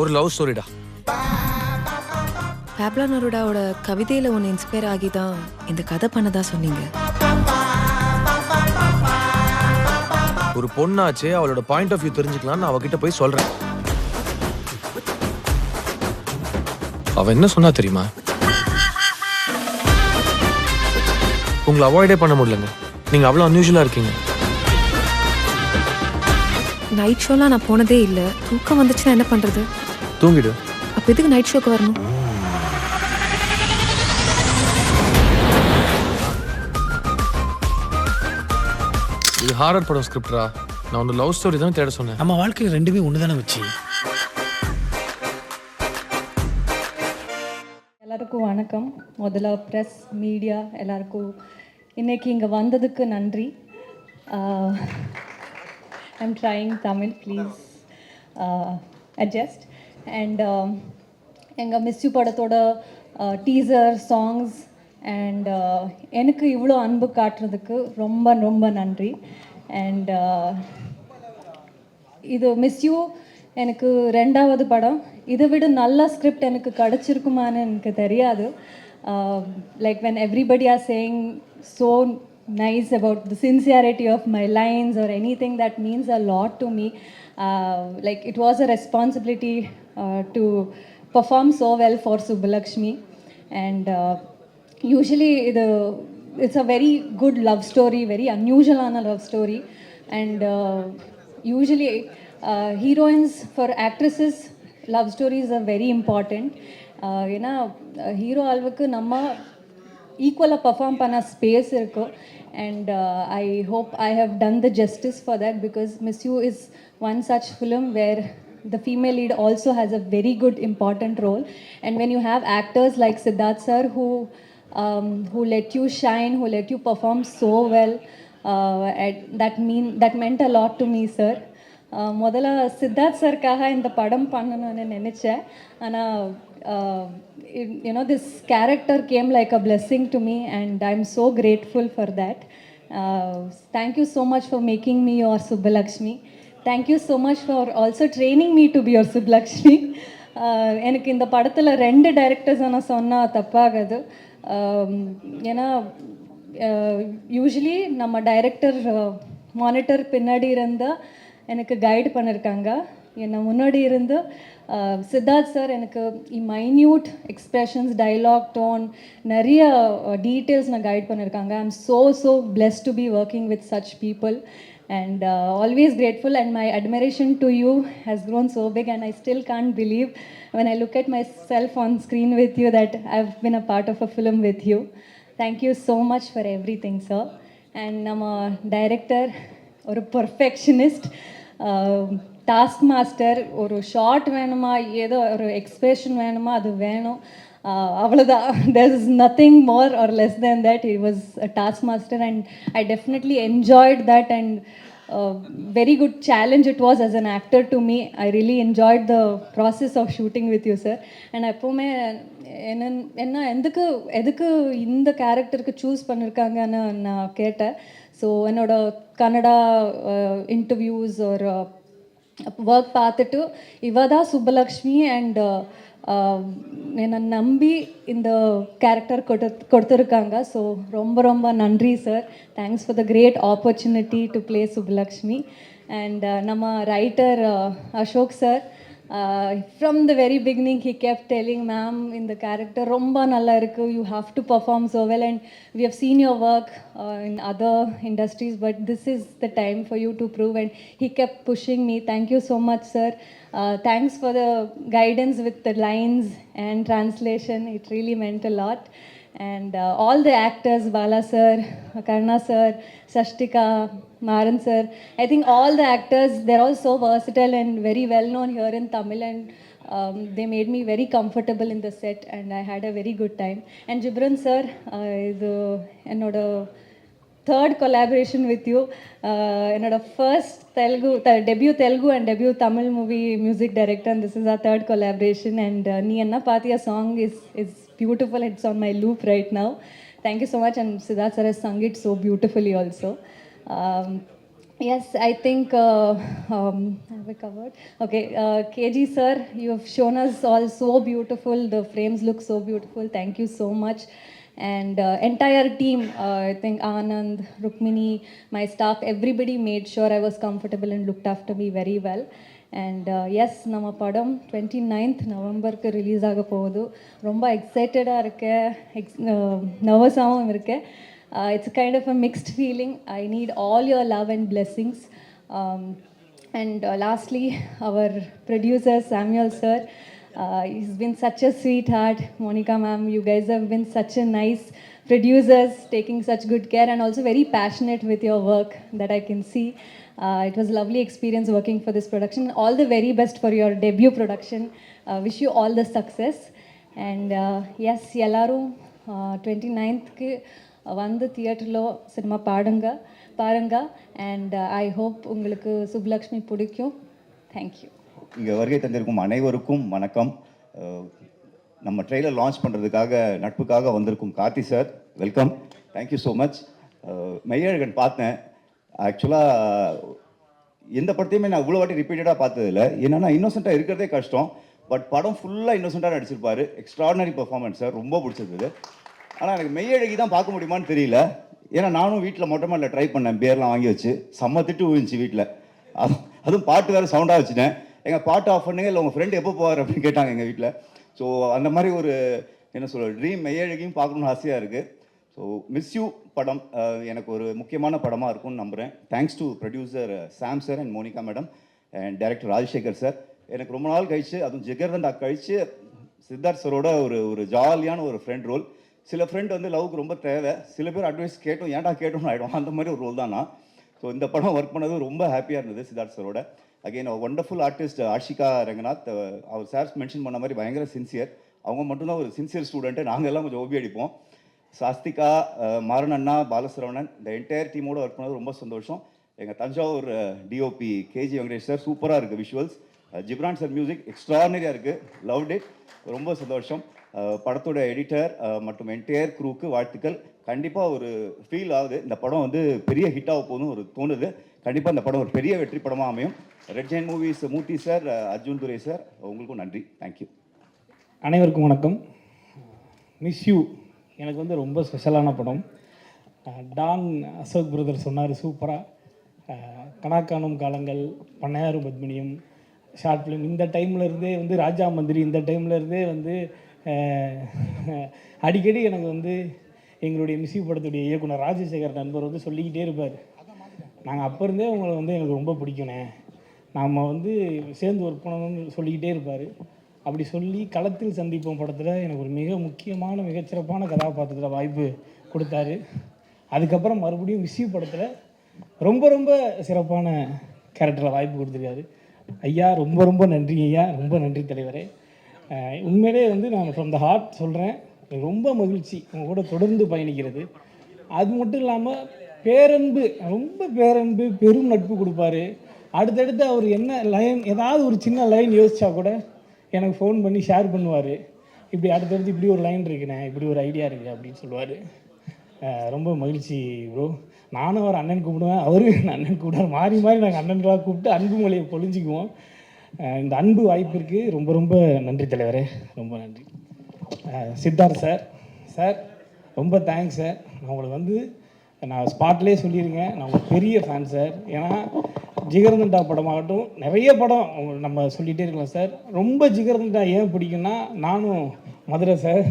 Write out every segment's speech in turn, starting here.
ஒரு லவ் ஸ்டோரிடா பேப்லா நருடாவோட கவிதையில ஒன்று இன்ஸ்பயர் ஆகி தான் இந்த கதை பண்ணதா சொன்னீங்க. ஒரு பொண்ணாச்சே அவளோட பாயிண்ட் ஆஃப் வியூ தெரிஞ்சுக்கலாம்னு அவகிட்ட போய் சொல்றேன். அவ என்ன சொன்னா தெரியுமா? உங்களை அவாய்டே பண்ண முடியலங்க. நீங்க அவ்வளோ அன்யூஷுவலா இருக்கீங்க. நைட் ஷோலாம் நான் போனதே இல்லை. தூக்கம் வந்துச்சுன்னா என்ன பண்றது? தூங்கிடு. அப்போ எதுக்கு நைட் ஷோக்கு வரணும்? இது ஹாரர் படம் ஸ்கிரிப்டரா நான் ஒன்று லவ் ஸ்டோரி தான் தேட சொன்னேன். நம்ம வாழ்க்கையில் ரெண்டுமே ஒன்று தானே வச்சு எல்லாருக்கும் வணக்கம். முதல்ல ப்ரெஸ் மீடியா எல்லாருக்கும் இன்னைக்கு இங்கே வந்ததுக்கு நன்றி. I'm trying Tamil please adjust and எங்கள் மிஸ்யூ படத்தோட டீசர் சாங்ஸ் அண்ட் எனக்கு இவ்வளோ அன்பு காட்டுறதுக்கு ரொம்ப ரொம்ப நன்றி. அண்ட் uh, இது மிஸ்யூ எனக்கு ரெண்டாவது படம். இதை விட நல்ல ஸ்கிரிப்ட் எனக்கு கிடச்சிருக்குமான்னு எனக்கு தெரியாது. Like when everybody are saying so nice about the sincerity of my lines or anything that means a lot to me like it was a responsibility to perform so well for Subbulakshmi and usually இது it's a very good love story very அன்யூஷுவலான love story and usually heroines for actresses love stories are very important ஏன்னா hero அளவுக்கு நம்ம ஈக்குவலாக perform பண்ண space இருக்கும் and I hope I have done the justice for that because Miss You is one such film where the female lead also has a very good important role and when you have actors like siddharth sir who um, who let you shine who let you perform so well uh, at- that mean that meant a lot to me sir uh, முதல்ல சித்தார்த் சர்க்காக இந்த படம் பண்ணணும்னு நினச்சேன் ஆனால் you know this character came like a blessing to me and I am so grateful for that thank you so much for making me your Subbulakshmi thank you so much for also training me to be your Sublakshmi எனக்கு இந்த படத்தில் ரெண்டு டைரக்டர்ஸை நான் சொன்னால் தப்பாகாது. Um, ஏன்னா uh, usually நம்ம டைரக்டர் மானிட்டர் uh, பின்னாடி இருந்தால் எனக்கு கைடு பண்ணியிருக்காங்க என்னை முன்னாடி இருந்து uh, சித்தார்த் சார் எனக்கு மைன்யூட் எக்ஸ்பிரஷன்ஸ் டைலாக் டோன் நிறைய டீட்டெயில்ஸ் நான் கைட் பண்ணியிருக்காங்க I am so so bless to be working with such people and uh, always grateful and my admiration to you has grown so big and i still can't believe when i look at myself on screen with you that i've been a part of a film with you thank you so much for everything sir and நம்ம director ஒரு perfectionist task master ஒரு shot வேணுமா ஏதோ ஒரு expression வேணுமா அது வேணும் Uh, அவ்வளோதான் there is nothing more or less than that it was a task master and I definitely enjoyed that and very good challenge it was as an actor to me I really enjoyed the process of shooting with you sir and எப்போவுமே என்ன என்ன எதுக்கு எதுக்கு இந்த கேரக்டருக்கு choose பண்ணியிருக்காங்கன்னு நான் கேட்டேன் ஸோ என்னோட கன்னடா இன்டர்வியூஸ் ஒரு ஒர்க் பார்த்துட்டு இவ தான் சுப்பலக்ஷ்மி அண்ட் என்னை நம்பி இந்த கேரக்டர் கொடு கொடுத்துருக்காங்க. ஸோ ரொம்ப ரொம்ப நன்றி sir thanks for the great opportunity to play Subbalakshmi and நம்ம writer Ashok sir from the very beginning he kept telling ma'am இந்த கேரக்டர் ரொம்ப நல்லா இருக்கு. You have to perform so well and we have seen your work in other industries but this is the time for you to prove and he kept pushing me. Thank you so much sir. Uh, thanks for the guidance with the lines and translation. It really meant a lot. And uh, all the actors bala sir karna sir sashtika maran sir i think all the actors they're all so versatile and very well known here in tamil and um, they made me very comfortable in the set and i had a very good time. And jibran sir uh, இது என்னோட third collaboration with you என்னோட first Telugu debut Telugu and debut Tamil movie music director and this is our third collaboration and நீ என்ன பார்த்தியா song is is beautiful it's on my loop right now thank you so much and Siddharth sir sung it so beautifully also Yes, I think uh, um, have I covered? Okay, uh, KG sir, you have shown us all so beautiful. The frames look so beautiful. Thank you so much. And uh, entire team, uh, I think Anand, Rukmini, my staff, everybody made sure I was comfortable and looked after me very well. And yes நம்ம படம் twenty ninth நவம்பருக்கு release ஆக போகுது ரொம்ப எக்ஸைட்டடாக இருக்கேன் X நர்வஸாகவும் இருக்கேன் it's kind of a mixed feeling I need all your love and blessings and uh, lastly, our producer Samuel sir, uh, he's been such a sweetheart. Monica ma'am, you guys have been such a nice producers, taking such good care and also very passionate with your work that I can see. Uh, it was a lovely experience working for this production. All the very best for your debut production. Uh, wish you all the success. And uh, yes, எல்லாரும் twenty நைன்த்க்கு வந்து தியேட்டரில் cinema பாடுங்க பாருங்க and I hope உங்களுக்கு சுப்லக்ஷ்மி பிடிக்கும் thank you இங்கே வருகை தந்திருக்கும் அனைவருக்கும் வணக்கம். நம்ம ட்ரெய்லர் லான்ச் பண்ணுறதுக்காக நட்புக்காக வந்திருக்கும் Karthi sir welcome thank you so much Meiyazhagan பார்த்தேன். ஆக்சுவலாக எந்த படத்தையுமே நான் இவ்வளோ வாட்டி ரிப்பீட்டடாக பார்த்ததில்ல. என்னென்னா இன்னோசென்ட்டாக இருக்கிறதே கஷ்டம். பட் படம் ஃபுல்லாக இன்னோசென்ட்டாக நடிச்சிருப்பார். எக்ஸ்ட்ராடனரி பெர்ஃபார்மன்ஸ் சார் ரொம்ப பிடிச்சிருந்தது ஆனால் எனக்கு மெய்யழகி தான் பார்க்க முடியுமான்னு தெரியல. ஏன்னா நானும் வீட்டில் மொட்டை மாடியில் ட்ரை பண்ணேன். பேர்லாம் வாங்கி வச்சு. செம்ம திட்டு விழுந்துச்சு வீட்டில் அது அதுவும் பாட்டு வேறு சவுண்டாக வச்சுட்டேன். எங்கள் பாட்டு ஆஃப் பண்ணுங்க இல்லை உங்கள் ஃப்ரெண்டு எப்போ போவார் அப்படின்னு கேட்டாங்க எங்கள் வீட்டில் ஸோ அந்த மாதிரி ஒரு என்ன சொல்ற ட்ரீம் மெய்யழகியும் பார்க்கணும்னு ஆசையாக இருக்குது ஸோ மிஸ் யூ படம் எனக்கு ஒரு முக்கியமான படமாக இருக்கும்னு நம்புகிறேன் thanks to producer Sam sir and Monica madam and director Rajasekar sir எனக்கு ரொம்ப நாள் கழிச்சு அதுவும் ஜிகர்தண்டா கழிச்சு சித்தார்த் சரோட ஒரு ஒரு ஜாலியான ஒரு ஃப்ரெண்ட் ரோல் சில ஃப்ரெண்ட் வந்து லவ்க்கு ரொம்ப தேவை. சில பேர் அட்வைஸ் கேட்டோம் ஏன்டா கேட்டோம்னு ஆகிடும் அந்த மாதிரி ஒரு ரோல் தான் நான். ஸோ இந்த படம் ஒர்க் பண்ணது ரொம்ப ஹாப்பியாக இருந்தது Siddharth சரோட again wonderful artist Ashika Ranganath அவர் சார் மென்ஷன் பண்ண மாதிரி பயங்கர சின்சியர் அவங்க மட்டும்தான் ஒரு சின்சியர் ஸ்டூடெண்ட்டு நாங்கள் எல்லாம் கொஞ்சம் ஓபி அடிப்போம். சாஸ்திகா மாரணண்ணா பாலசிரவணன் இந்த என்டையர் டீமோட ஒர்க் பண்ணது ரொம்ப சந்தோஷம். எங்கள் Thanjavur DOP K G Venkatesh sir சூப்பராக இருக்குது விஷுவல்ஸ் ஜிப்ரான் சார் மியூசிக் எக்ஸ்ட்ரானரியாக இருக்குது லவ் இட் ரொம்ப சந்தோஷம். படத்தோட எடிட்டர் மற்றும் என்டையர் க்ரூக்கு வாழ்த்துக்கள். கண்டிப்பாக ஒரு ஃபீல் ஆகுது. இந்த படம் வந்து பெரிய ஹிட் ஆக போகுதுன்னு ஒரு தோணுது. கண்டிப்பாக அந்த படம் ஒரு பெரிய வெற்றி படமாக அமையும். Red Giant Movies Murthy sir Arjun Durai sir உங்களுக்கும் நன்றி. தேங்க்யூ அனைவருக்கும் வணக்கம். மிஸ் யூ எனக்கு வந்து ரொம்ப ஸ்பெஷலான படம். டான் அசோக் பிரதர் சொன்னார் சூப்பராக கணக்கானும் காலங்கள் பண்ணையாரும் பத்மினியும் ஷார்ட் ஃபிலிம். இந்த டைம்லேருந்தே வந்து ராஜா மந்திரி இந்த டைம்லேருந்தே வந்து அடிக்கடி எனக்கு வந்து எங்களுடைய மிஸ்யூ படத்துடைய இயக்குனர் ராஜசேகர் நண்பர் வந்து சொல்லிக்கிட்டே இருப்பார். நாங்கள் அப்போ இருந்தே உங்களை வந்து எனக்கு ரொம்ப பிடிக்குண்ணே நாம் வந்து சேர்ந்து ஒர்க் பண்ணணும்னு சொல்லிக்கிட்டே இருப்பார். அப்படி சொல்லி களத்தில் சந்திப்போம் படத்தில். எனக்கு ஒரு மிக முக்கியமான மிகச்சிறப்பான கதாபாத்திரத்தில் வாய்ப்பு கொடுத்தாரு. அதுக்கப்புறம் மறுபடியும் மிஸ்யூ படத்தில் ரொம்ப ரொம்ப சிறப்பான கேரக்டரில் வாய்ப்பு கொடுத்துருக்காரு. ஐயா ரொம்ப ரொம்ப நன்றி ஐயா. ரொம்ப நன்றி தலைவரே. உண்மையிலே வந்து நான் ஃப்ரம் த ஹார்ட் சொல்கிறேன் ரொம்ப மகிழ்ச்சி. உங்கள் கூட தொடர்ந்து பயணிக்கிறது. அது மட்டும் இல்லாமல் பேரன்பு ரொம்ப பேரன்பு பெரும் நட்பு கொடுப்பாரு. அடுத்தடுத்து அவர் என்ன லைன் ஏதாவது ஒரு சின்ன லைன் யோசிச்சா கூட எனக்கு ஃபோன் பண்ணி ஷேர் பண்ணுவார். இப்படி அடுத்தடுத்து இப்படி ஒரு லைன் இருக்குண்ணே இப்படி ஒரு ஐடியா இருக்குது அப்படின்னு சொல்லுவார். ரொம்ப மகிழ்ச்சி ப்ரோ நானும் அவர் அண்ணன் கூப்பிடுவேன் அவரும் அண்ணன் கூப்பிடுவார். மாறி மாறி நாங்கள் அண்ணன்களாக கூப்பிட்டு அன்பு மொழியை பொழிஞ்சிக்குவோம். இந்த அன்பு வாய்ப்பிற்கு ரொம்ப ரொம்ப நன்றி தலைவரே. ரொம்ப நன்றி. சித்தார்த் சார் சார் ரொம்ப தேங்க்ஸ் சார் நான் உங்களுக்கு வந்து நான் ஸ்பாட்லேயே சொல்லியிருக்கேன் நான் ஒரு பெரிய ஃபேன் சார் ஏன்னா ஜிகர்தண்டா படமாகட்டும் நிறைய படம் நம்ம சொல்லிகிட்டே இருக்கலாம் சார் ரொம்ப ஜிகர்தண்டா ஏன் பிடிக்கும்னா நானும் மதுரை சார்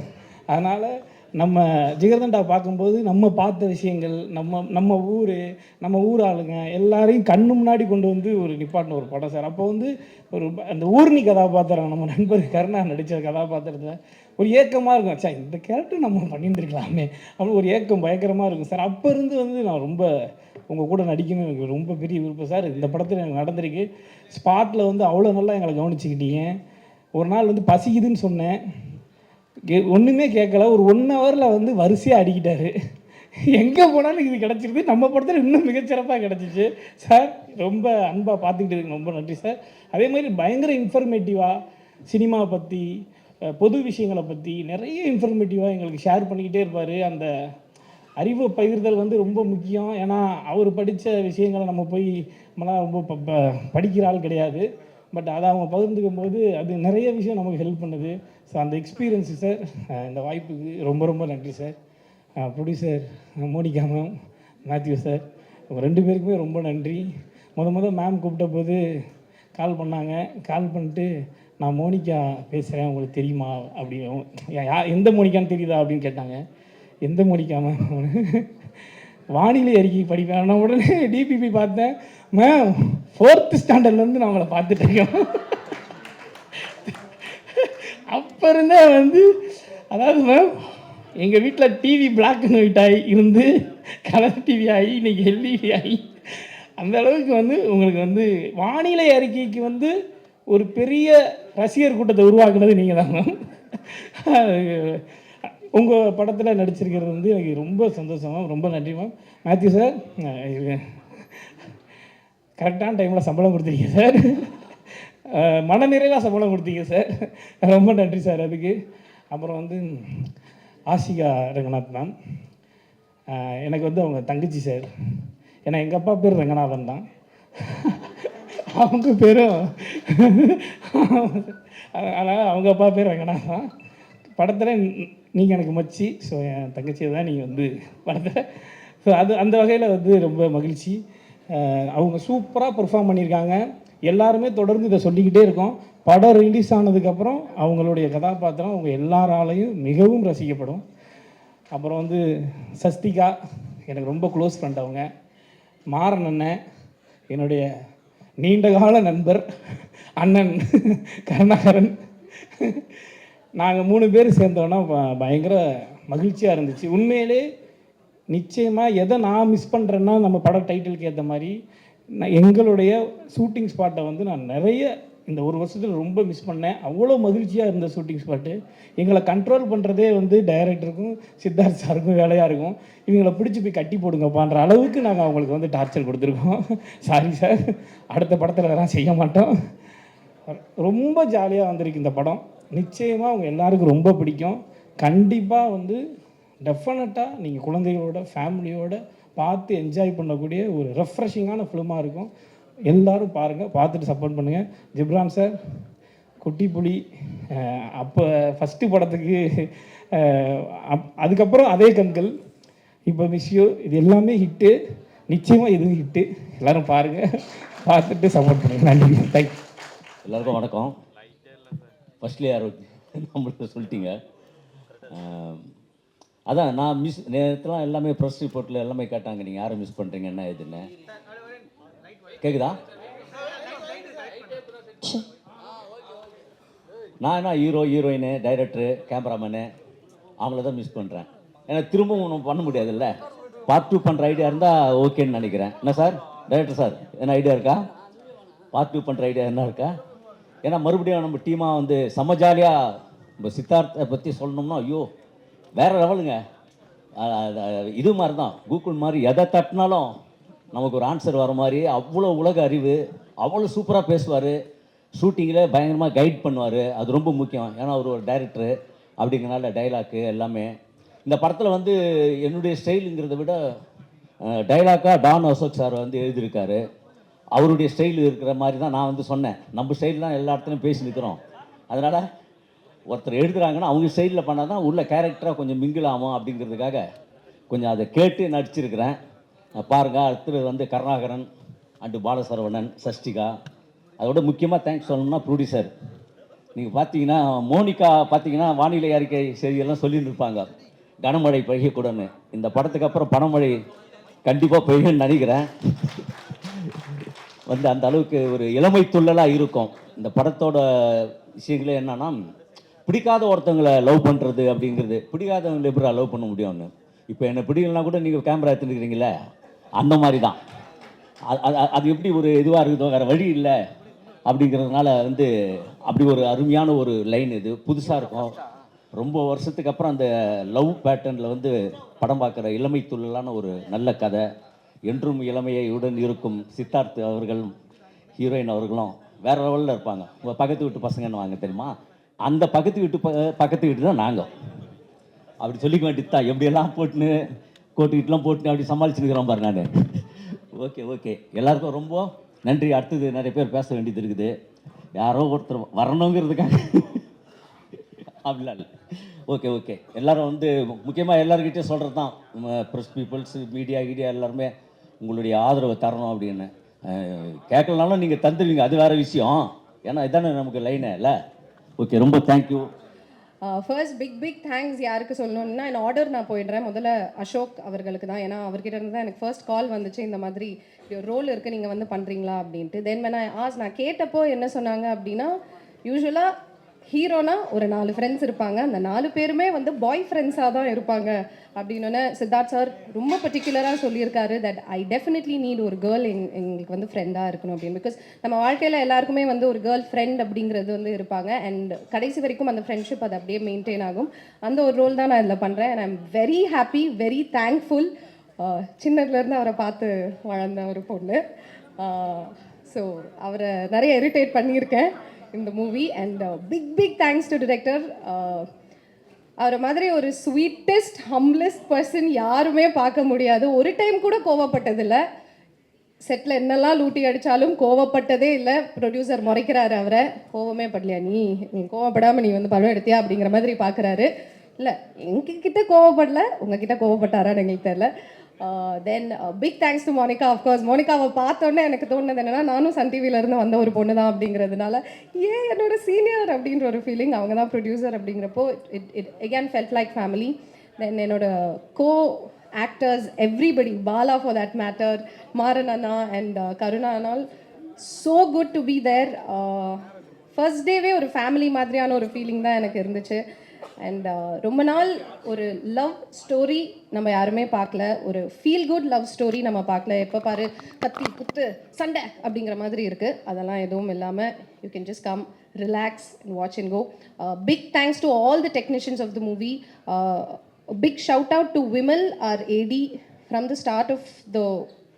அதனால் நம்ம ஜிகர்தண்டா பார்க்கும்போது நம்ம பார்த்த விஷயங்கள் நம்ம நம்ம ஊர் நம்ம ஊர் ஆளுங்க எல்லாரையும் கண்ணு முன்னாடி கொண்டு வந்து ஒரு நிப்பாட்டின ஒரு படம் சார் அப்போ வந்து ஒரு அந்த ஊர்னி கதாபாத்திரம் நம்ம நண்பர் கருணா நடித்த கதாபாத்திரத்தில் ஒரு ஏக்கமாக இருக்கும். சார் இந்த கேரக்டர் நம்ம பண்ணிட்டு அப்படின்னு ஒரு ஏக்கம் பயங்கரமாக இருக்கும். சார் அப்போ இருந்து வந்து நான் ரொம்ப உங்கள் கூட நடிக்கணும் எனக்கு ரொம்ப பெரிய விருப்பம். சார் இந்த படத்தில் எனக்கு நடந்திருக்கு. ஸ்பாட்டில் வந்து அவ்வளோ நல்லா எங்களை கவனிச்சுக்கிட்டீங்க. ஒரு நாள் வந்து பசிக்குதுன்னு சொன்னேன். கே- கேட்கல. ஒரு ஒன் ஹவரில் வந்து வரிசையாக அடிக்கிட்டாரு. எங்கே போனாலும் இது கிடச்சிருக்கு நம்ம படத்தில் இன்னும் மிகச்சிறப்பாக கிடச்சிச்சு. சார் ரொம்ப அன்பாக பார்த்துக்கிட்டு இருக்கு ரொம்ப நன்றி சார். அதே மாதிரி பயங்கர இன்ஃபர்மேட்டிவாக சினிமா பற்றி பொது விஷயங்களை பற்றி நிறைய இன்ஃபர்மேட்டிவாக எங்களுக்கு ஷேர் பண்ணிக்கிட்டே இருப்பார். அந்த அறிவு பகிர்தல் வந்து ரொம்ப முக்கியம். ஏன்னா அவர் படித்த விஷயங்களை நம்ம போய் நம்மளாம் ரொம்ப ப- ப- படிக்கிற ஆள் கிடையாது. பட் அதை அவங்க பகிர்ந்துக்கும் போது அது நிறைய விஷயம் நமக்கு ஹெல்ப் பண்ணுது. ஸோ அந்த எக்ஸ்பீரியன்ஸு சார் இந்த வாய்ப்புக்கு ரொம்ப ரொம்ப நன்றி sir producer Monica ma'am Mathew sir ரெண்டு பேருக்குமே ரொம்ப நன்றி. முத முத மேம் கூப்பிட்ட போது கால் பண்ணாங்க. கால் பண்ணிட்டு நான் மோனிகா பேசுகிறேன் உங்களுக்கு தெரியுமா? அப்படி யா எந்த மோனிகான்னு தெரியுதா அப்படின்னு கேட்டாங்க. எந்த மோனிகா மேம் வானிலை அறிக்கை படிப்பேன். நான் உடனே டிபிபி பார்த்தேன். மேம் ஃபோர்த்து ஸ்டாண்டர்ட்லேருந்து நான் உங்களை பார்த்துட்டு அப்போ இருந்தே வந்து அதாவது மேம் எங்கள் வீட்டில் டிவி பிளாக் அண்ட் ஒயிட் ஆகி இருந்து கலர் டிவி ஆகி இன்னைக்கு எல்இடி ஆகி அந்த அளவுக்கு வந்து உங்களுக்கு வந்து வானிலை அறிக்கைக்கு வந்து ஒரு பெரிய ரசிகர் கூட்டத்தை உருவாக்குனது நீங்கள் தான் உங்கள் படத்தில் நடிச்சிருக்கிறது வந்து எனக்கு ரொம்ப சந்தோஷம் மேம் ரொம்ப நன்றி மேம் மேத்யூ சார் கரெக்டான டைமில் சம்பளம் கொடுத்துருக்கீங்க சார் மனநிறைவாக சம்பளம் கொடுத்தீங்க சார் ரொம்ப நன்றி சார் அதுக்கு. அப்புறம் வந்து ஆசிகா ரங்கநாத் மேம் எனக்கு வந்து அவங்க தங்கச்சி சார் ஏன்னா எங்கள் அப்பா பேர் ரங்கநாதன் தான். அவங்க பேரும் அதனால் அவங்க அப்பா பேர் ரங்கநாதன் தான் படத்தில் நீங்கள் எனக்கு மச்சி. ஸோ என் தங்கச்சியை தான் நீங்கள் வந்து படத்தில். ஸோ அது அந்த வகையில் வந்து ரொம்ப மகிழ்ச்சி. அவங்க சூப்பராக பெர்ஃபார்ம் பண்ணியிருக்காங்க. எல்லாருமே தொடர்ந்து இதை சொல்லிக்கிட்டே இருக்கோம். படம் ரிலீஸ் ஆனதுக்கப்புறம் அவங்களுடைய கதாபாத்திரம் அவங்க எல்லாராலையும் மிகவும் ரசிக்கப்படும். அப்புறம் வந்து சஸ்திகா எனக்கு ரொம்ப க்ளோஸ் ஃப்ரெண்ட் அவங்க. மாறன் அண்ணன் என்னுடைய நீண்டகால நண்பர் அண்ணன் கருணாகரன். நாங்கள் மூணு பேர் சேர்ந்தோன்னா பயங்கர மகிழ்ச்சியாக இருந்துச்சு. உண்மையிலே நிச்சயமாக எதை நான் மிஸ் பண்ணுறேன்னா நம்ம பட டைட்டிலுக்கு ஏற்ற மாதிரி நான் எங்களுடைய ஷூட்டிங் ஸ்பாட்டை வந்து நான் நிறைய இந்த ஒரு வருஷத்தில் ரொம்ப மிஸ் பண்ணேன். அவ்வளோ மகிழ்ச்சியாக இருந்த ஷூட்டிங் ஸ்பாட்டு எங்களை கண்ட்ரோல் பண்ணுறதே வந்து டைரக்டருக்கும் சித்தார்த் சாருக்கும் வேலையாக இருக்கும். இவங்களை பிடிச்சி போய் கட்டி போடுங்கப்பான்ற அளவுக்கு நாங்கள் அவங்களுக்கு வந்து டார்ச்சர் கொடுத்துருக்கோம். சாரி சார் அடுத்த படத்தில் அதெல்லாம் செய்ய மாட்டோம். ரொம்ப ஜாலியாக வந்திருக்கு இந்த படம். நிச்சயமாக அவங்க எல்லாருக்கும் ரொம்ப பிடிக்கும். கண்டிப்பாக வந்து டெஃபினட்டாக நீங்கள் குழந்தைகளோட ஃபேமிலியோட பார்த்து என்ஜாய் பண்ணக்கூடிய ஒரு ரெஃப்ரெஷிங்கான ஃபிலிமாக இருக்கும். எல்லாரும் பாருங்கள் பார்த்துட்டு சப்போர்ட் பண்ணுங்கள் ஜிப்ரான் சார் குட்டி புலி அப்போ ஃபஸ்ட்டு படத்துக்கு அப்- அதுக்கப்புறம் அதே கண்கள். இப்போ மிஸ்யூ இது எல்லாமே ஹிட்டு நிச்சயமாக இதுவும் ஹிட்டு எல்லாரும் பாருங்கள் பார்த்துட்டு சப்போர்ட் பண்ணுங்கள் நன்றி. தேங்க்யூ எல்லாருக்கும் வணக்கம். ஃபர்ஸ்ட்லேயே யார் நம்மளுக்கு சொல்லிட்டீங்க. அதான் நான் மிஸ் நேரத்தில் எல்லாமே ப்ரெஸ் ரிப்போர்ட்டில் எல்லாமே கேட்டாங்க. நீங்கள் யாரை மிஸ் பண்ணுறீங்க என்ன ஏதுன்னு. கேட்குதா நான் என்ன ஹீரோ ஹீரோயின் டைரக்டரு கேமராமேனு அவங்கள தான் மிஸ் பண்ணுறேன் ஏன்னா திரும்பவும் ஒன்றும் பண்ண முடியாதுல்ல. பார்ட் டூ பண்ணுற ஐடியா இருந்தால் ஓகேன்னு நினைக்கிறேன். என்ன சார் டைரக்டர் சார் என்ன ஐடியா இருக்கா? பார்ட் டூ பண்ணுற ஐடியா என்ன இருக்கா? ஏன்னா மறுபடியும் நம்ம டீமாக வந்து செம்ம ஜாலியாக இப்போ சித்தார்த்தை பற்றி சொல்லணும்னா ஐயோ வேறு லெவலுங்க இது மாதிரி தான் கூகுள் மாதிரி எதை தட்டினாலும் நமக்கு ஒரு ஆன்சர் வர மாதிரி அவ்வளோ உலக அறிவு அவ்வளோ சூப்பராக பேசுவார். ஷூட்டிங்கில் பயங்கரமாக கைட் பண்ணுவார். அது ரொம்ப முக்கியம். ஏன்னா அவர் ஒரு டைரக்டரு அப்படிங்கிறனால டைலாக்கு எல்லாமே. இந்த படத்தில் வந்து என்னுடைய ஸ்டைலுங்கிறத விட டைலாக்காக டான் அசோக் சார் வந்து எழுதியிருக்காரு. அவருடைய ஸ்டைல் இருக்கிற மாதிரி தான் நான் வந்து சொன்னேன். நம்ம ஸ்டைல் தான் எல்லா இடத்துலையும் பேசி நிற்கிறோம் அதனால் ஒருத்தர் எழுதுறாங்கன்னா அவங்க ஸ்டைலில் பண்ணால் தான் உள்ள கேரக்டராக கொஞ்சம் மிங்கிள் ஆகும் அப்படிங்கிறதுக்காக கொஞ்சம் அதை கேட்டு நடிச்சிருக்கிறேன். பாருங்க அடுத்தது வந்து கருணாகரன் அண்டு பாலசரவணன் சஷ்டிகா. அதோட முக்கியமாக தேங்க்ஸ் சொல்லணும்னா ப்ரொடியூசர் நீங்கள் பார்த்தீங்கன்னா மோனிகா பார்த்தீங்கன்னா வானிலை அறிக்கை செய்தியெல்லாம் சொல்லிட்டு இருப்பாங்க கனமழை பெய்யக்கூடன்னு. இந்த படத்துக்கு அப்புறம் பனமழை கண்டிப்பாக பெய்யும்னு நினைக்கிறேன். வந்து அந்த அளவுக்கு ஒரு இளமை துள்ளலாக இருக்கும். இந்த படத்தோட விஷயங்களே என்னன்னா பிடிக்காத ஒருத்தவங்களை லவ் பண்ணுறது அப்படிங்கிறது. பிடிக்காதவங்களை எப்படி லவ் பண்ண முடியும்னு. இப்போ என்னை பிடிக்கலனா கூட நீங்கள் கேமரா எடுத்துருக்கிறீங்களே அந்த மாதிரி தான் அது- அது- அது எப்படி ஒரு இதுவாக இருக்குதோ வேறு வழி இல்லை அப்படிங்கிறதுனால வந்து அப்படி ஒரு அருமையான ஒரு லைன் இது. புதுசாக இருக்கும். ரொம்ப வருஷத்துக்கு அப்புறம் அந்த லவ் பேட்டர்னில் வந்து படம் பார்க்குற இளமை துள்ளலான ஒரு நல்ல கதை. என்றும் இளமையுடன் இருக்கும் சித்தார்த் அவர்களும் ஹீரோயின் அவர்களும் வேற லெவலில் இருப்பாங்க. உங்கள் பக்கத்து வீட்டு பசங்கன்னு வாங்க தெரியுமா? அந்த பக்கத்து வீட்டு ப பக்கத்து வீட்டு தான் நாங்கள் அப்படி சொல்லிக்க வேண்டியது தான் எப்படியெல்லாம் போட்டுன்னு கோட்டு கிட்டலாம் போட்டு அப்படி சமாளிச்சுருக்கிறான் பாரு நான். Okay okay. எல்லாருக்கும் ரொம்ப நன்றி. அடுத்தது நிறைய பேர் பேச வேண்டியது இருக்குது. யாரோ ஒருத்தர் வரணுங்கிறதுக்காக. அப்படிலாம் இல்லை. Okay okay. எல்லாரும் வந்து முக்கியமாக எல்லாருக்கிட்டே சொல்கிறது தான் ப்ரெஸ் பீப்புள்ஸ் மீடியா கீடியா எல்லாருமே உங்களுடைய ஆதரவை தரணும் அப்படின்னு. கேட்கலனாலும் நீங்கள் தந்துடுவீங்க. அது வேறு விஷயம். ஏன்னா இதானே நமக்கு லைனே இல்லை? ஓகே ரொம்ப thank you first big big thanks யாருக்கு சொல்லணும்னா என் ஆர்டர் நான் போயிடுறேன். முதல்ல அசோக் அவர்களுக்கு தான். ஏன்னா அவர்கிட்ட இருந்து தான் எனக்கு ஃபர்ஸ்ட் கால் வந்துச்சு. இந்த மாதிரி ரோல் இருக்குது நீங்கள் வந்து பண்ணுறீங்களா அப்படின்ட்டு. தென் when ஆஸ் நான் கேட்டப்போ என்ன சொன்னாங்க அப்படின்னா யூஸ்வலாக ஹீரோனா ஒரு நாலு ஃப்ரெண்ட்ஸ் இருப்பாங்க. அந்த நாலு பேருமே வந்து பாய் ஃப்ரெண்ட்ஸாக தான் இருப்பாங்க. அப்படின்னு சித்தார்த் சார் ரொம்ப பர்டிகுலராக சொல்லியிருக்காரு தட் ஐ டெஃபினெட்லி நீட் ஒரு கேர்ள் எங் எங்களுக்கு வந்து ஃப்ரெண்டாக இருக்கணும் அப்படின்னு. பிகாஸ் நம்ம வாழ்க்கையில் எல்லாருக்குமே வந்து ஒரு கேர்ள் ஃப்ரெண்ட் அப்படிங்கிறது வந்து இருப்பாங்க. அண்ட் கடைசி வரைக்கும் அந்த ஃப்ரெண்ட்ஷிப் அது அப்படியே மெயின்டைன் ஆகும். அந்த ஒரு ரோல் தான் நான் இதில் பண்ணுறேன் and I'm very happy very thankful சின்னதுலேருந்து அவரை பார்த்து வளர்ந்த ஒரு பொண்ணு. ஸோ அவரை நிறைய இரிட்டேட் பண்ணியிருக்கேன். இந்த movie and big big thanks to director அவரை மாதிரி ஒரு ஸ்வீட்டஸ்ட் ஹம்லெஸ்ட் பர்சன் யாருமே பார்க்க முடியாது. ஒரு டைம் கூட கோவப்பட்டதில்லை. செட்டில் என்னெல்லாம் லூட்டி அடித்தாலும் கோவப்பட்டதே இல்லை. ப்ரொடியூசர் முறைக்கிறாரு அவரை. கோவமே படலையா நீ? நீ கோவப்படாமல் நீ வந்து படம் எடுத்தியா அப்படிங்கிற மாதிரி பார்க்குறாரு இல்லை எங்ககிட்ட கோவப்படல. உங்ககிட்ட கோவப்பட்டாரான்னு எங்களுக்கு தெரில then big thanks to Monica of course மோனிகாவை பார்த்தோன்னே எனக்கு தோணுது என்னென்னா நானும் சன் டிவியிலேருந்து இருந்து வந்த ஒரு பொண்ணு தான் அப்படிங்கிறதுனால ஏன் என்னோட சீனியர் அப்படின்ற ஒரு ஃபீலிங் அவங்க தான் ப்ரொடியூசர் அப்படிங்கிறப்போ it it again felt like family then என்னோட co actors everybody Bala for that matter Maran anna and Karuna அண்ணால் so good to be there first டேவே ஒரு ஃபேமிலி மாதிரியான ஒரு ஃபீலிங் தான் எனக்கு இருந்துச்சு. அண்ட் uh, ரொம்ப நாள் ஒரு லவ் ஸ்டோரி நம்ம யாருமே பார்க்கல. ஒரு ஃபீல் குட் லவ் ஸ்டோரி நம்ம பார்க்கல. எப்போ பாரு கத்தி குத்து சண்டை அப்படிங்கிற மாதிரி இருக்குது அதெல்லாம் எதுவும் இல்லாமல் you can just come relax and watch and go big thanks to all the technicians of the movie big shout out to Vimal our AD from the start of the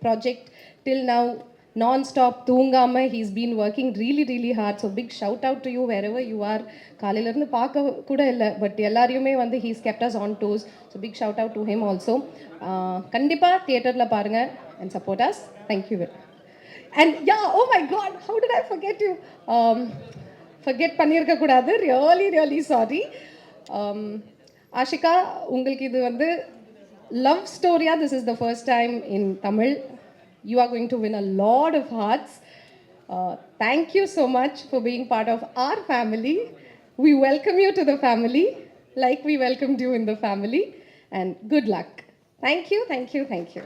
project till now நான் stop தூங்காமல் he's been working really really hard so big shout out to you wherever you are காலையிலேருந்து பார்க்க கூட இல்லை but எல்லாரையுமே வந்து he's kept us on toes so big shout out to him also கண்டிப்பாக தியேட்டரில் பாருங்கள் and support us thank you and yeah oh my god how did I forget you forget பண்ணியிருக்கக்கூடாது really really sorry Ashika உங்களுக்கு இது வந்து love ஸ்டோரியா this is the first time in Tamil you are going to win a lot of hearts. Uh, thank you so much for being part of our family. We welcome you to the family like we welcomed you in the family. And good luck. Thank you, thank you, thank you.